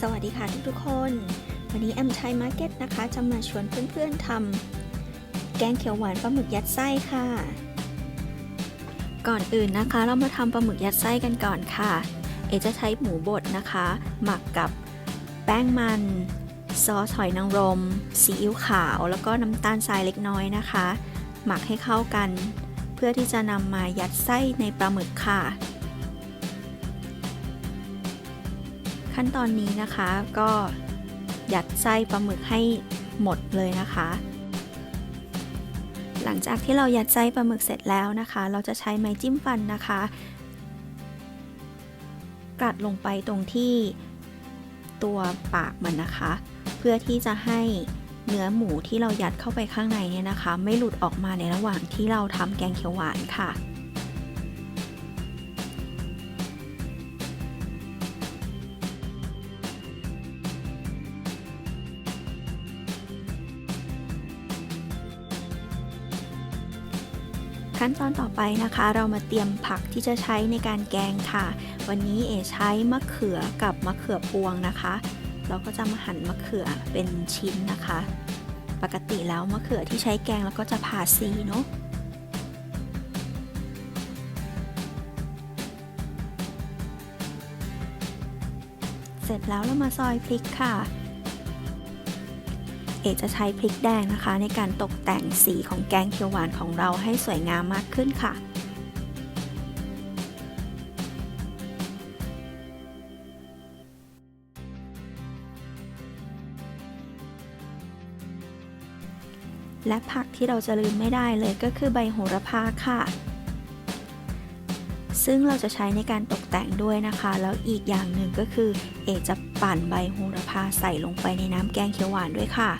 สวัสดีค่ะทุกๆคน วันนี้แอมชัยมาร์เก็ตนะคะ จะมาชวนเพื่อนๆทำแกงเขียวหวานปลาหมึกยัดไส้ค่ะ ก่อนอื่นนะคะ เรามาทำปลาหมึกยัดไส้กันก่อนค่ะ เอจะใช้หมูบดนะคะ หมักกับแป้งมัน ซอสหอยนางรมซีอิ๊วขาว แล้วก็น้ำตาลทรายเล็กน้อยนะคะ หมักให้เข้ากัน เพื่อที่จะนำมายัดไส้ในปลาหมึกค่ะ ขั้นตอนนี้นะคะก็ยัดไส้ปลาหมึกให้หมดเลยนะคะ หลังจากที่เรายัดไส้ปลาหมึกเสร็จแล้วนะคะ เราจะใช้ไม้จิ้มฟันนะคะกัดลงไปตรงที่ตัวปากมันนะคะ เพื่อที่จะให้เนื้อหมูที่เรายัดเข้าไปข้างในเนี่ยนะคะ ไม่หลุดออกมาในระหว่างที่เราทำแกงเขียวหวานค่ะ ขั้นตอนต่อไปนะคะ เรามาเตรียมผักที่จะใช้ในการแกงค่ะ วันนี้เอใช้มะเขือกับมะเขือพวงนะคะ เราก็จะมาหั่นมะเขือเป็นชิ้นนะคะ ปกติแล้วมะเขือที่ใช้แกงเราก็จะผ่าซีเนาะเสร็จแล้วเรามาซอยพริกค่ะ เอกจะใช้พริกแดงนะคะ ในการตกแต่งสีของแกงเขียวหวานของเราให้สวยงามมากขึ้นค่ะและผักที่เราจะลืมไม่ได้เลยก็คือใบโหระพาค่ะ ซึ่งเราจะใช้ในการตกแต่งด้วยนะคะ แล้วอีกอย่างหนึ่งก็คือ เอกจะปั่นใบโหระพาใส่ลงไปในน้ำแกงเขียวหวานด้วยค่ะ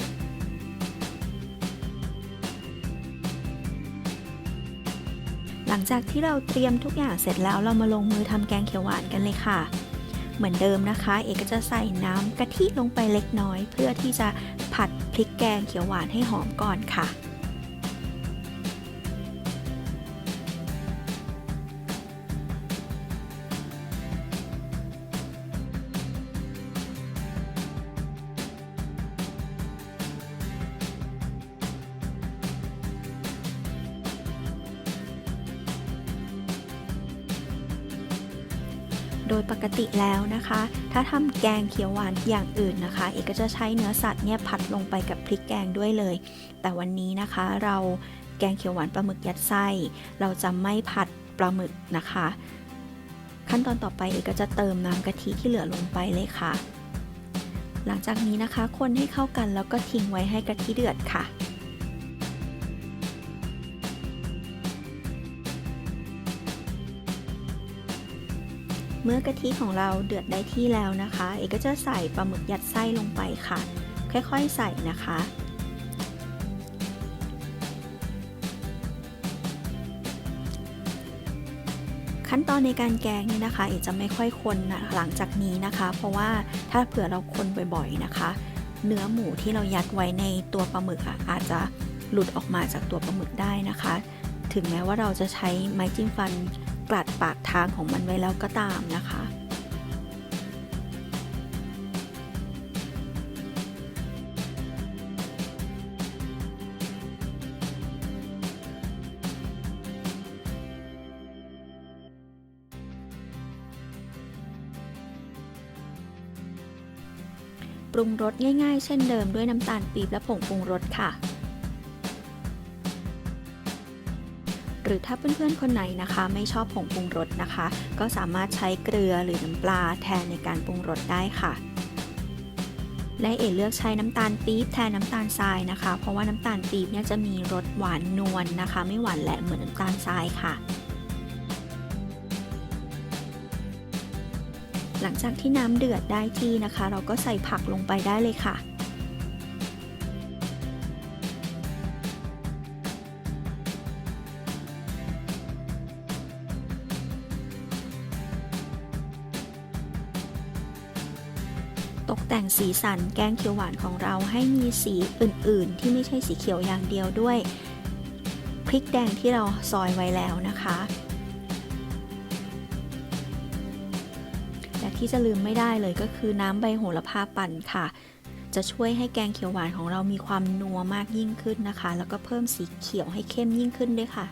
หลังจากที่เราเตรียมทุกอย่างเสร็จแล้วเรามาลงมือทำแกงเขียวหวานกันเลยค่ะ เหมือนเดิมนะคะ เอกก็จะใส่น้ำกะทิลงไปเล็กน้อย เพื่อที่จะผัดพริกแกงเขียวหวานให้หอมก่อนค่ะ โดยปกติแล้วนะคะ ถ้าทำแกงเขียวหวานอย่างอื่นนะคะ เอกก็จะใช้เนื้อสัตว์เนี่ยผัดลงไปกับพริกแกงด้วยเลย แต่วันนี้นะคะเราแกงเขียวหวานปลาหมึกยัดไส้ เราจะไม่ผัดปลาหมึกนะคะ ขั้นตอนต่อไปเอกก็จะเติมน้ำกะทิที่เหลือลงไปเลยค่ะ หลังจากนี้นะคะคนให้เข้ากันแล้วก็ทิ้งไว้ให้กะทิเดือดค่ะ เมื่อกะทิของเราเดือดได้ที่แล้วนะคะ เอกก็จะใส่ปลาหมึกยัดไส้ลงไปค่ะ ค่อยๆใส่นะคะ ขั้นตอนในการแกงเนี่ยนะคะ เอกจะไม่ค่อยคนนะหลังจากนี้นะคะ เพราะว่าถ้าเผื่อเราคนบ่อยๆนะคะ เนื้อหมูที่เรายัดไว้ในตัวปลาหมึกอะอาจจะหลุดออกมาจากตัวปลาหมึกได้นะคะ ถึงแม้ว่าเราจะใช้ไม้จิ้มฟัน กลัดปากทางของมันไว้แล้วก็ตามนะคะ ปรุงรสง่ายๆ เช่นเดิมด้วยน้ำตาลปี๊บและผงปรุงรสค่ะ รือถ้าเพื่อนๆคนไหนนะคะ ไม่ชอบผงปรุงรสนะคะ ก็สามารถใช้เกลือหรือน้ำปลาแทนในการปรุงรสได้ค่ะและเอ๋เลือกใช้น้ำตาลปี๊บแทนน้ำตาลทรายนะคะ เพราะว่าน้ำตาลปี๊บเนี่ยจะมีรสหวานนวลนนะคะ ไม่หวานแหลมเหมือนน้ำตาลทรายค่ะ หลังจากที่น้ำเดือดได้ที่นะคะ เราก็ใส่ผักลงไปได้เลยค่ะ ตกแต่งสีสันแกงเขียวหวานของเราให้มีสีอื่นๆ ที่ไม่ใช่สีเขียวอย่างเดียวด้วย พริกแดงที่เราซอยไว้แล้วนะคะและที่ที่จะลืมไม่ได้เลยก็คือน้ำใบโหระพาปั่นค่ะ จะช่วยให้แกงเขียวหวานของเรามีความนัวมากยิ่งขึ้นนะคะ แล้วก็เพิ่มสีเขียวให้เข้มยิ่งขึ้นด้วยค่ะ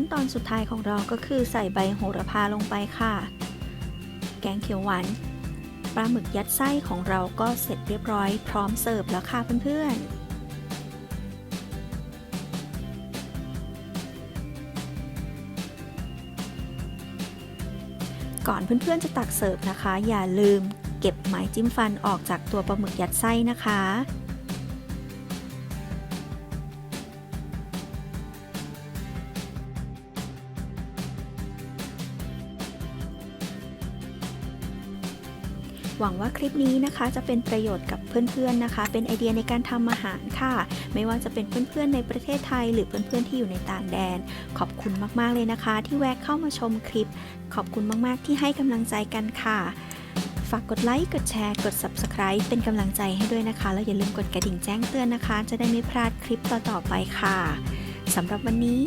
ขั้นตอนสุดท้ายของเราก็คือใส่ใบโหระพาลงไปค่ะ แกงเขียวหวานปลาหมึกยัดไส้ของเราก็เสร็จเรียบร้อยพร้อมเสิร์ฟแล้วค่ะเพื่อนๆก่อนเพื่อนๆจะตักเสิร์ฟนะคะ อย่าลืมเก็บไม้จิ้มฟันออกจากตัวปลาหมึกยัดไส้นะคะ หวังว่าคลิปนี้นะคะจะเป็นประโยชน์กับเพื่อนๆนะคะ เป็นไอเดียในการทำอาหารค่ะ ไม่ว่าจะเป็นเพื่อนๆในประเทศไทย หรือเพื่อนๆที่อยู่ในต่างแดน ขอบคุณมากๆเลยนะคะ ที่แวะเข้ามาชมคลิป ขอบคุณมากๆที่ให้กำลังใจกันค่ะฝากกดไลค์ กดแชร์ กด Subscribe เป็นกำลังใจให้ด้วยนะคะ แล้วอย่าลืมกดกระดิ่งแจ้งเตือนนะคะ จะได้ไม่พลาดคลิปต่อ ๆ ไปค่ะ สำหรับวันนี้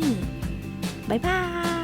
บ๊ายบาย